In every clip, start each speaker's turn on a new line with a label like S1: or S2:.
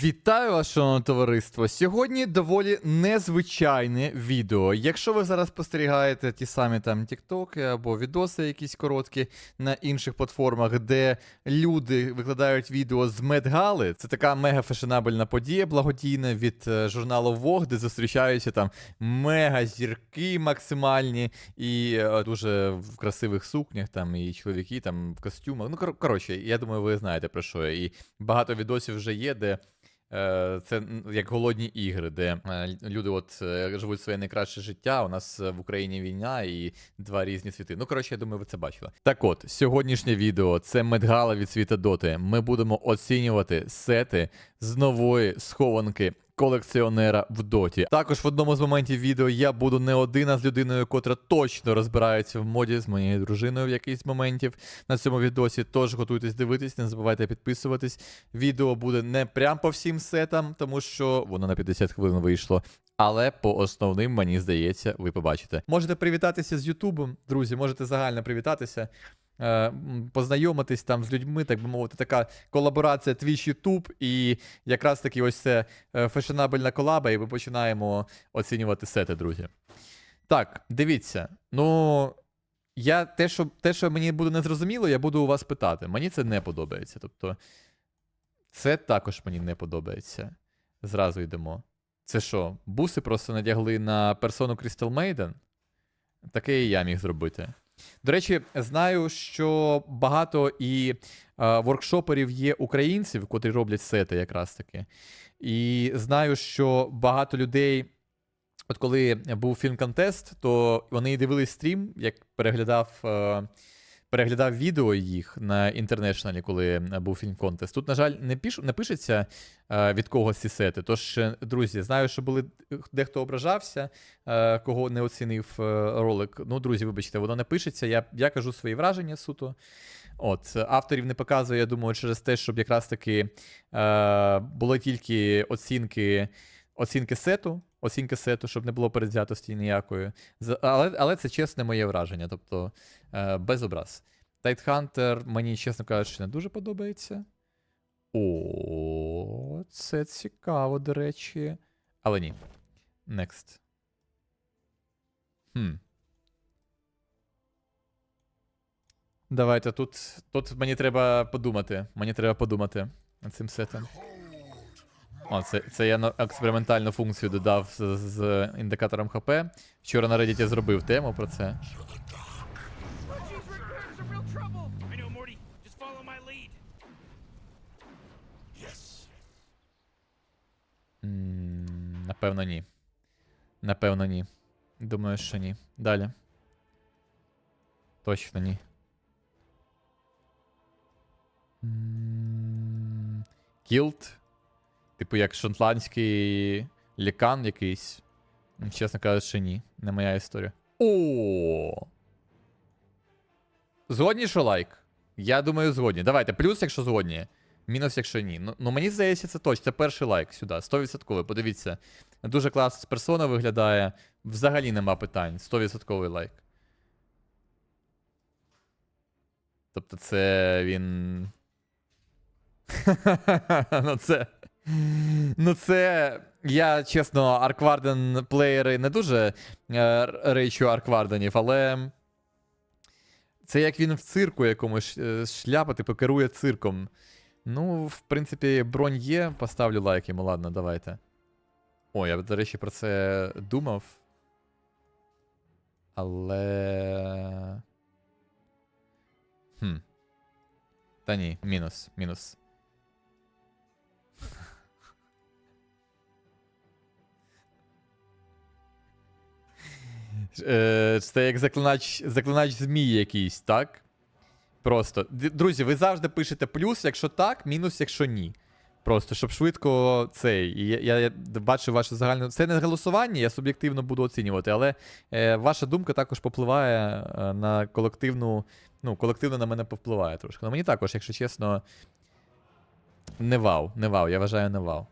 S1: Вітаю вас, шановне товариство. Сьогодні доволі незвичайне відео. Якщо ви зараз спостерігаєте ті самі там тіктоки або відоси якісь короткі на інших платформах, де люди викладають відео з медгали, це така мега фешенабельна подія благодійна від е, журналу Vogue, де зустрічаються там мега зірки максимальні і е, дуже в красивих сукнях, там і чоловіки там в костюмах. Ну коротше, я думаю, ви знаєте про що. я. І багато відосів вже є, де. Е, Це як голодні ігри, де е, люди от е, живуть своє найкраще життя. У нас в Україні війна і два різні світи. Ну, коротше, я думаю, ви це бачили. Так от, сьогоднішнє відео це медгала від світа Доти. Ми будемо оцінювати сети з нової схованки. Колекціонера в доті. Також в одному з моментів відео я буду не один, а з людиною, котра точно розбирається в моді з моєю дружиною в якийсь моментів на цьому відосі. Тож готуйтесь дивитись, не забувайте підписуватись. Відео буде не прям по всім сетам, тому що воно на 50 хвилин вийшло. Але по основним, мені здається, ви побачите. Можете привітатися з Ютубом, друзі, можете загально привітатися. Е, Познайомитись там з людьми, так би мовити, така колаборація Twitch YouTube, і якраз таки ось це е, фешенабельна колаба, і ми починаємо оцінювати сети, друзі. Так, дивіться. Ну, я те, що, те, що мені буде незрозуміло, я буду у вас питати. Мені це не подобається. Тобто, це також мені не подобається. Зразу йдемо. Це що, буси просто надягли на персону Crystal Maiden? Таке і я міг зробити. До речі, знаю, що багато і е, воркшоперів є українців, котрі роблять сети якраз таки. І знаю, що багато людей. От коли був фільм-контест, то вони дивились стрім, як переглядав, е, переглядав відео їх на інтернешналі, коли був фільм-контест. Тут, на жаль, не, піш, не пишеться е, від когось ці сети. Тож, е, друзі, знаю, що були дехто ображався, е, кого не оцінив е, ролик. Ну, друзі, вибачте, воно не пишеться. Я, я кажу свої враження суто. От, авторів не показую, я думаю, через те, щоб якраз таки е, були тільки оцінки, оцінки сету, оцінки сету, щоб не було передзятості ніякої. Але, але це чесне моє враження, тобто е, без образ. Тайтхантер мені, чесно кажучи, не дуже подобається. О, це цікаво, до речі. Але ні. Next. Хм. Давайте тут. Тут мені треба подумати. Мені треба подумати над цим сетом. О, це, це я експериментальну функцію додав з, з індикатором ХП. Вчора на Reddit я зробив тему про це. Напевно, ні. Напевно, ні. Думаю, що ні. Далі. Точно ні. Кілт. Типу, як шотландський лікан якийсь. Чесно кажучи, ні. Не моя історія. О! Згодні, що лайк? Я думаю, згодні. Давайте, плюс, якщо згодні. Мінус, якщо ні. Ну, ну мені здається, це точно. Це перший лайк сюди. 100%. Подивіться. Дуже класно персона виглядає. Взагалі нема питань. 100% лайк. Тобто це він. ну це. Ну, це. Я, чесно, Аркварден плеєри не дуже е, речу Аркварденів, але. Це як він в цирку якомусь е, шляпа, типу, керує цирком. Ну, в принципі, бронь є, поставлю лайк йому, ладно, давайте. О, я, до речі, про це думав. Але. Хм. Та ні, мінус, мінус. Е, Це як заклинач, заклинач змій якийсь, так? Просто. Друзі, ви завжди пишете плюс, якщо так, мінус, якщо ні. Просто, щоб швидко цей. І я, я, я бачу ваше загальне. Це не голосування, я суб'єктивно буду оцінювати, але е, ваша думка також попливає е, на колективну. Ну, колективно на мене повпливає трошки. Ну мені також, якщо чесно. Не вау, не вау, я вважаю не вау.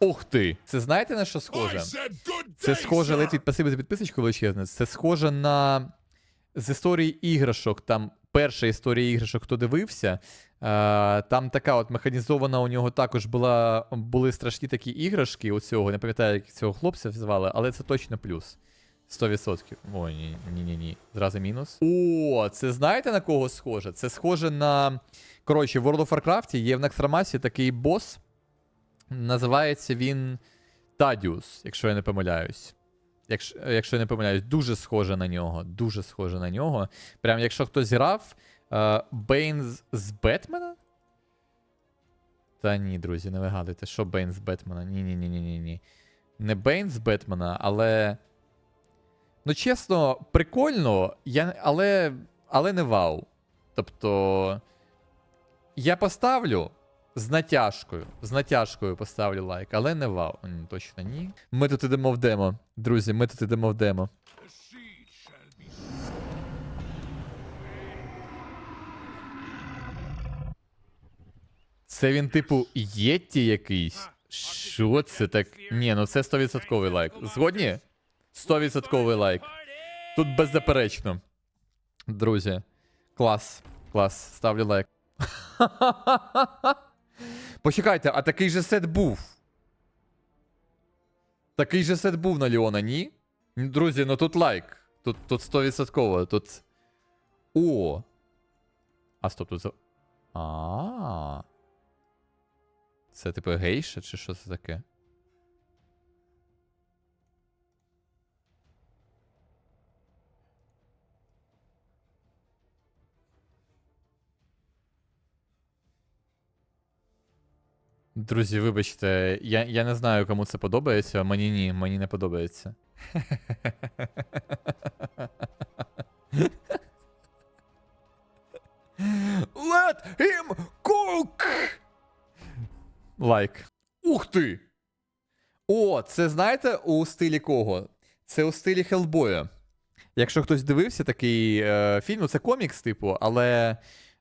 S1: Ух ти! Це знаєте на що схоже? Це схоже, ледь від спасибі за підписочку величезне. Це схоже на з історії іграшок. Там перша історія іграшок, хто дивився, е, там така от механізована у нього також була, були страшні такі іграшки у цього, не пам'ятаю, як цього хлопця звали, але це точно плюс. 100%. Ой, ні, ні, ні, ні. Зразу мінус. О, це знаєте на кого схоже? Це схоже на. Коротше, в World of Warcraft є в Нексрамасі такий бос. Називається він Тадіус, якщо я не помиляюсь. Якщо, якщо я не помиляюсь, дуже схоже на нього. Дуже схоже на нього. Прям якщо хтось грав, е, Бейн з, з Бетмена? Та ні, друзі, не вигадуйте, що Бейн з Бетмена? Ні, ні, ні, ні, ні, ні. Не Бейн з Бетмена, але. Ну, чесно, прикольно, я, але, але не вау. Тобто. Я поставлю з натяжкою. З натяжкою поставлю лайк, але не вау. М, Точно ні. Ми тут ідемо в демо. Друзі, ми тут ідемо в демо. Це він, типу, єтті якийсь. Що це так? Ні, ну це 100% лайк. Згодні? 100% лайк. Тут беззаперечно. Друзі. Клас. Клас. Ставлю лайк. Почекайте, а такий же сет був. Такий же сет був на Ліона, ні? Друзі, ну тут лайк. Тут, тут 100%. Тут. О. А стоп, тут за. А. Це типу гейша, чи що це таке? Друзі, вибачте, я, я не знаю, кому це подобається. Мені ні, мені не подобається. Let him cook! Лайк. Ух ти! О, це знаєте у стилі кого? Це у стилі Хеллбоя. Якщо хтось дивився такий е, фільм, ну це комікс, типу, але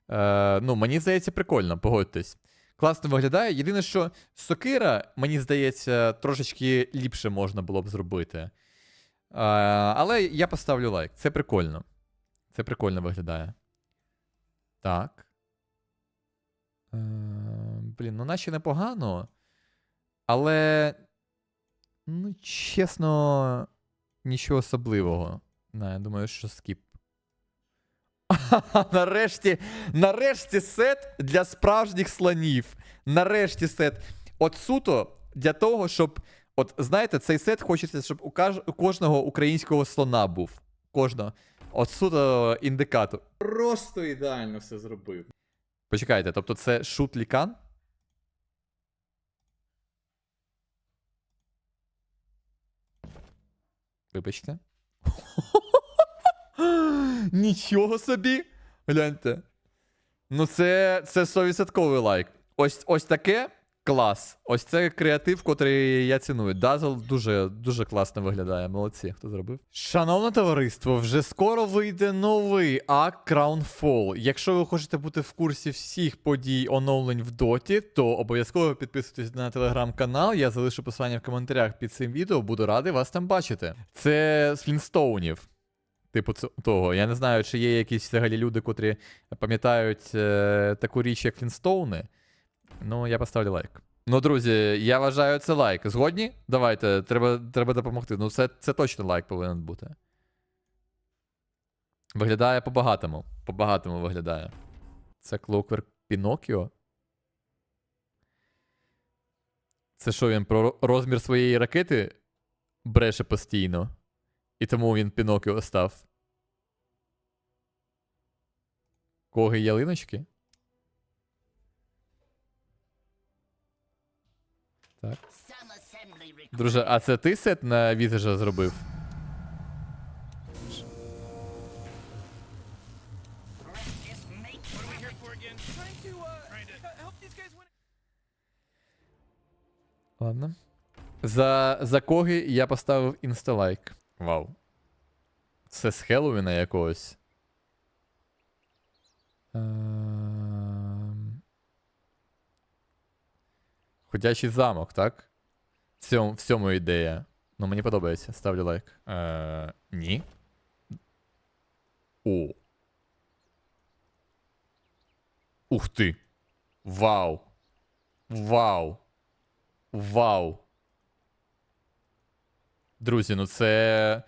S1: е, ну, мені здається, прикольно, погодьтесь. Класно виглядає. Єдине, що сокира, мені здається, трошечки ліпше можна було б зробити. Е, але я поставлю лайк. Це прикольно. Це прикольно виглядає. Так. Е, блін, ну наче непогано. Але. Ну, чесно, нічого особливого. Не, я думаю, що скіп. нарешті, нарешті сет для справжніх слонів. Нарешті сет. От суто для того, щоб. От знаєте, цей сет хочеться, щоб у, каж... у кожного українського слона був. Кожного. От суто індикатор. Просто ідеально все зробив. Почекайте, тобто це шут лікан? Вибачте. Нічого собі. Гляньте. Ну, це, це 100% лайк. Ось, ось таке клас. Ось це креатив, котрий я ціную. Дазл дуже, дуже класно виглядає. Молодці, хто зробив. Шановне товариство, вже скоро вийде новий акт Crownfall. Якщо ви хочете бути в курсі всіх подій оновлень в доті, то обов'язково підписуйтесь на телеграм-канал. Я залишу посилання в коментарях під цим відео. Буду радий вас там бачити. Це з Флінстоунів. Типу того. Я не знаю, чи є якісь взагалі люди, котрі пам'ятають е, таку річ, як Флінстоуни. Ну, я поставлю лайк. Ну, друзі, я вважаю це лайк. Згодні? Давайте, треба, треба допомогти. Ну, це, це точно лайк повинен бути. Виглядає по-багатому. По-багатому виглядає. Це Clockwork Pinocchio? Це що він про розмір своєї ракети бреше постійно? І тому він Пінокіо став. Коги ялиночки? Так. Друже, а це ти сет на візажа зробив? Ладно. За, за коги я поставив інсталайк. Вау. Це з Хеллоуіна якогось. Ем... Ходячий замок, так? В цьому, в цьому ідея. Ну, мені подобається. Ставлю лайк. Е, ні. О. Ух ти. Вау. Вау. Вау. Друзі, ну це.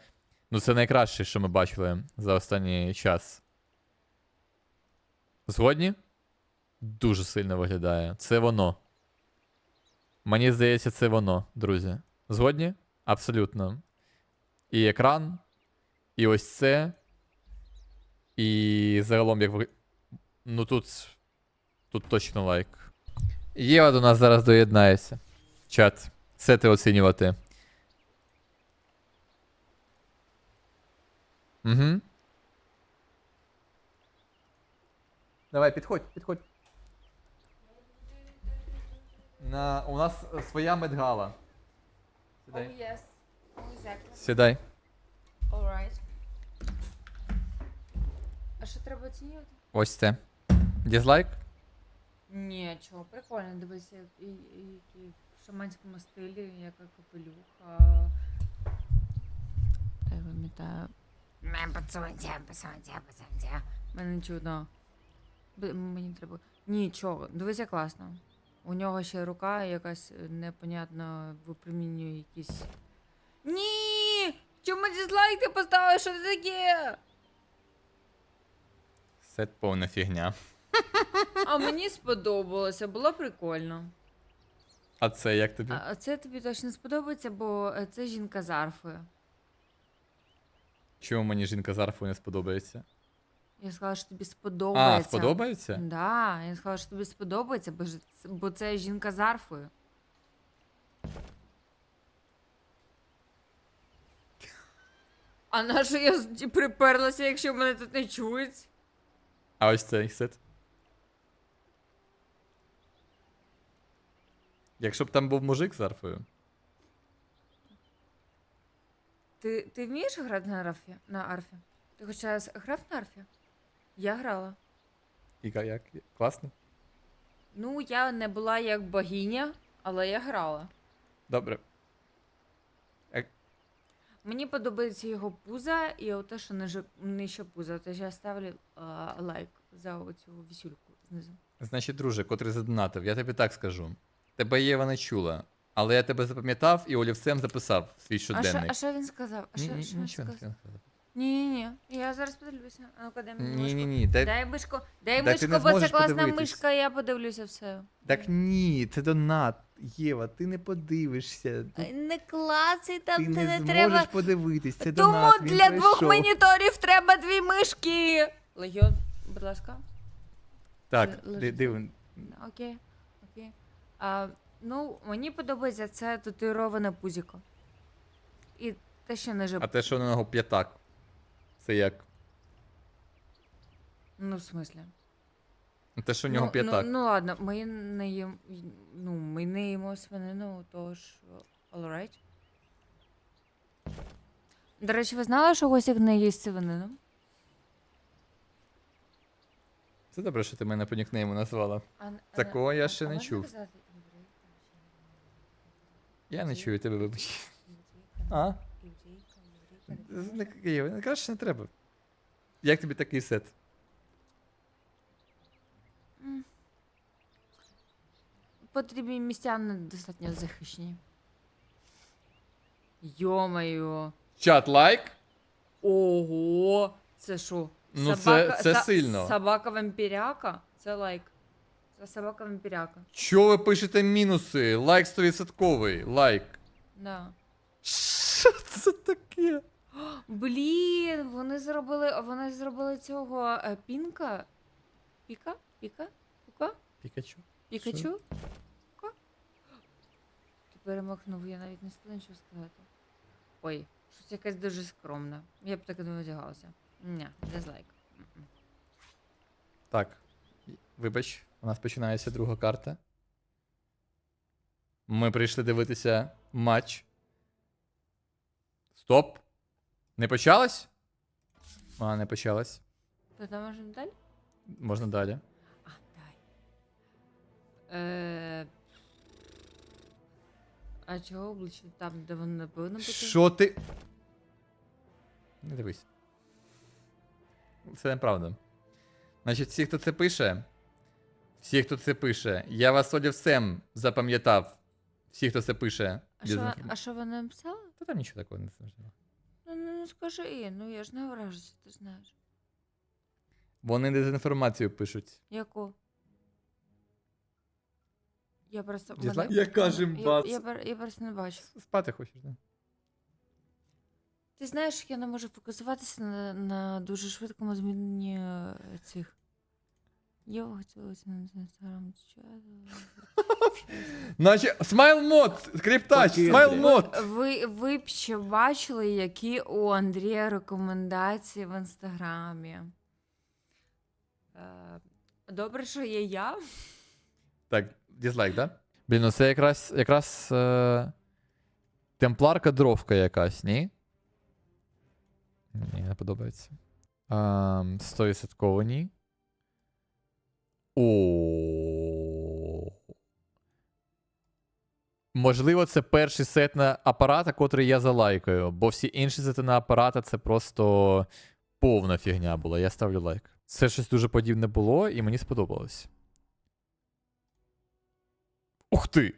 S1: Ну це найкраще, що ми бачили за останній час. Згодні? Дуже сильно виглядає. Це воно. Мені здається, це воно, друзі. Згодні? Абсолютно. І екран, і ось це. І загалом, як ви. Ну тут. Тут точно лайк. Єва до нас зараз доєднається. Чат. Сети оцінювати. Угу. Давай, підходь, підходь. На, у нас своя медгала. Сідай.
S2: Oh, yes. Oh, exactly.
S1: Сідай.
S2: Alright. А що треба оцінювати?
S1: Ось це. Дізлайк?
S2: Ні, чого, прикольно, дивися, як і, і, і в шаманському стилі, яка капелюха. Я пам'ятаю. Мене пацанця, пацанця, пацанця. Мене чудно. Мені треба. Нічого, дивися класно. У нього ще рука якась е, непонятно випромінює якісь. Ні! Чому дизлайк ти поставив? Що це таке?
S1: Сет повна фігня.
S2: А мені сподобалося, було прикольно.
S1: А це як тобі?
S2: А а це тобі точно сподобається, бо е, це жінка з арфою.
S1: Чому мені жінка з арфою не сподобається?
S2: Я сказала, що тобі
S1: А,
S2: сподобається.
S1: сподобається?
S2: Да, я сказала, що тобі сподобається, бо, ж це- бо це жінка з арфою. А на що я з- приперлася, якщо мене тут не чують?
S1: А ось цей сет. Якщо б там був мужик з арфою.
S2: Ти, ти вмієш грати на арфі? На арфі? Ти хоч раз грав на арфі? Я грала.
S1: І ка- як? Класно?
S2: Ну, я не була як богиня, але я грала.
S1: Добре.
S2: Мені подобається його пуза і те, що ниже, нижче пуза. Тож я ставлю а, лайк за оцю вісюльку знизу.
S1: Значить, друже, котрий задонатив, я тобі так скажу. Тебе Єва не чула, але я тебе запам'ятав і олівцем записав в свій
S2: А що,
S1: щоденник.
S2: а що він сказав? А
S1: Ні,
S2: що,
S1: ні,
S2: що він
S1: нічого не
S2: сказав?
S1: сказав.
S2: Ні, ні, ні. Я зараз подивлюся. А ну-ка, дай мені
S1: Ні,
S2: мишку.
S1: ні, ні. Дай...
S2: Дай мишку, дай
S1: Та ти
S2: мишку, бо це
S1: зможеш
S2: класна
S1: подивитись.
S2: мишка, я подивлюся все.
S1: Так ні, це донат. Єва, ти не подивишся. Тут
S2: Ай, Не клацай там,
S1: ти
S2: ти
S1: не, зможеш
S2: треба.
S1: подивитись. Це
S2: Тому
S1: донат. він
S2: для двох
S1: пройшов.
S2: моніторів треба дві мишки. Легіон, будь ласка.
S1: Так,
S2: Л- лежить. Окей, окей. А, ну, мені подобається це татуїроване пузіко. І те, що не жив.
S1: А те, що на нього п'ятак. Це як?
S2: Ну, в смислі.
S1: Те, що в нього
S2: ну,
S1: п'ятак.
S2: Ну, ну ладно, ми не їм. Ну, ми не їмо свинину, тож. Alright. До речі, ви знали, що Госік не їсть свинину?
S1: Це добре, що ти мене по нікнейму назвала.
S2: А,
S1: Такого я ще
S2: а
S1: не чув.
S2: казати
S1: Я не чую тебе, вибач. А?
S2: Не
S1: краще не треба. Як тобі такий сет?
S2: Потрібні місця недостатньо захищені. Йомаю.
S1: Чат лайк?
S2: Ого! Це що?
S1: Ну, це- це сильно.
S2: Собака вампіряка? Це лайк. Це собака вампіряка.
S1: Що ви пишете мінуси? Лайк 100%. Лайк.
S2: Да.
S1: Що це таке?
S2: Блін, вони зробили. Вони зробили цього е, пінка. Піка? Піка? Пука?
S1: Пікачу.
S2: Пікачу? Пука? Ти перемахнув, я навіть не встигла нічого сказати. Ой, щось якесь дуже скромне. Я б так не одягалася. Ні, дизлайк. М-м.
S1: Так. Вибач, у нас починається друга карта. Ми прийшли дивитися матч. Стоп. Не почалось? А, не почалось.
S2: То там можемо далі?
S1: Можна далі.
S2: А, дай. Е... А чого обличчя там, де воно не повинно бути?
S1: Що ти. Не дивись. Це неправда. Значить, всі, хто це пише, Всі, хто це пише, я вас олівцем запам'ятав. Всі, хто це пише.
S2: А що, а що вони написали?
S1: Та там нічого такого не знайшло.
S2: Ну, ну, ну скажи, ну я ж не вражуся, ти знаєш.
S1: Вони дезінформацію пишуть.
S2: Яку? Я просто.
S1: Я
S2: мене-
S3: Яка ж
S2: я,
S3: імба
S2: я, пер- я просто не бачу.
S1: Спати хочеш, да?
S2: Ти знаєш, я не можу фокусуватися на, на дуже швидкому зміненні е, цих. Я хотілося на інстаграм
S1: Наче смайл мод! Скриптач, смайл мод!
S2: Ви, ви б ще бачили, які у Андрія рекомендації в інстаграмі. Е, Добре, що є я.
S1: Так, дізлайк, да? Блін, ну це якраз якраз е... темпларка дровка якась, ні? Ні, не подобається. Ем, 100% ні. О. Можливо, це перший сет на апарата, котрий я залайкаю, бо всі інші сети на апарата це просто повна фігня була. Я ставлю лайк. Це щось дуже подібне було, і мені сподобалось. Ух ти!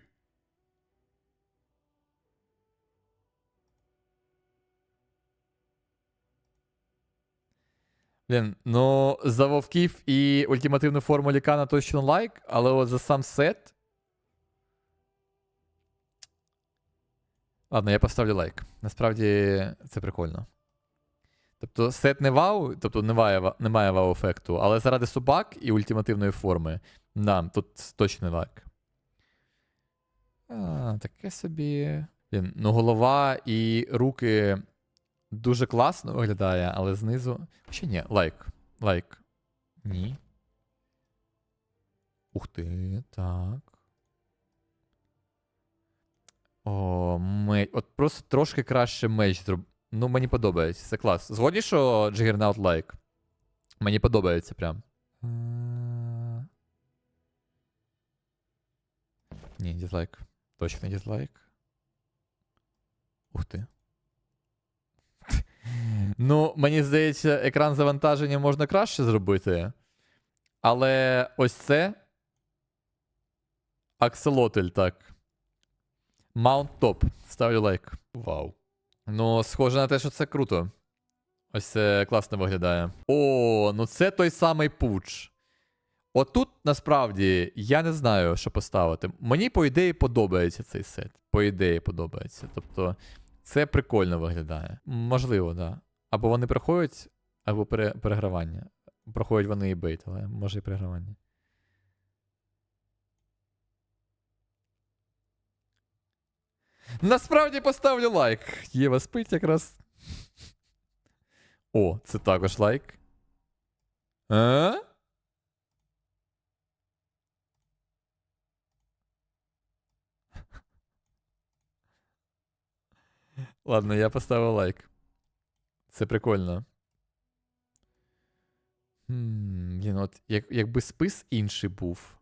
S1: Блін, ну за вовків і ультимативну форму лікана точно лайк, але от за сам сет. Ладно, я поставлю лайк. Насправді це прикольно. Тобто сет не вау, тобто немає, немає вау-ефекту, але заради собак і ультимативної форми. Да, тут точно лайк. А, таке собі. Блін, ну голова і руки дуже класно виглядає, але знизу. Ще ні, лайк. Лайк. Ні. Ух ти, так. О, меч. От просто трошки краще меч зроб. Ну, мені подобається. Це клас. Згодні, що Juggernaut лайк? Мені подобається прям. Ні, дізлайк. Точно дізлайк. Ух ти. Ну, мені здається, екран завантаження можна краще зробити. Але ось це. Акселотель, так. Маунт топ. Ставлю лайк. Вау. Ну, схоже на те, що це круто. Ось це класно виглядає. О, ну це той самий пуч. Отут насправді я не знаю, що поставити. Мені, по ідеї, подобається цей сет. По ідеї, подобається. Тобто, це прикольно виглядає. Можливо, так. Да. Або вони проходять, або пере, перегравання. Проходять вони і бейт, але може і перегравання. Насправді поставлю лайк. Єва спить якраз. О, це також лайк. А? Ладно, я поставив лайк. Це прикольно. Блін, от як, якби спис інший був.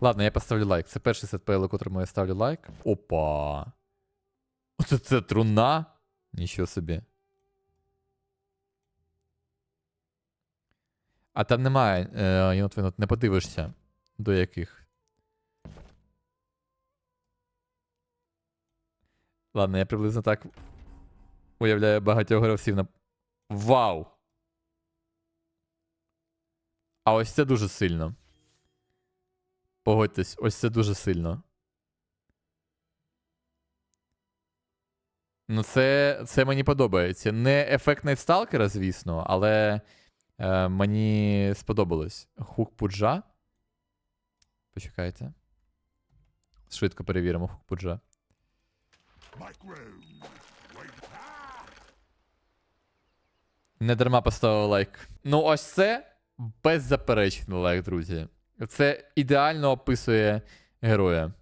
S1: Ладно, я поставлю лайк. Це перший сет PL, котрому я ставлю лайк. Опа. Оце це труна. Нічого собі. А там немає, е, не подивишся, до яких. Ладно, я приблизно так уявляю багатьох гравців на. Вау! А ось це дуже сильно. Погодьтесь, ось це дуже сильно. Ну, це, це мені подобається. Не ефект Найтсталкера, звісно, але е, мені сподобалось. Хук пуджа. Почекайте. Швидко перевіримо хук пуджа. Не дарма поставив лайк. Ну, ось це беззаперечний лайк, друзі. Це ідеально описує героя.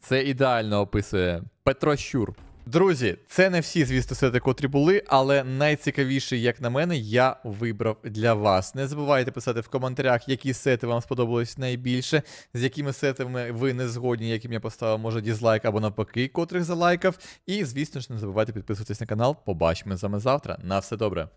S1: Це ідеально описує Петро Щур. Друзі, це не всі, звісно, сети, котрі були, але найцікавіші, як на мене, я вибрав для вас. Не забувайте писати в коментарях, які сети вам сподобались найбільше, з якими сетами ви не згодні, яким я поставив, може, дізлайк або навпаки, котрих залайкав. І, звісно ж, не забувайте підписуватись на канал. Побачимо з вами завтра. На все добре.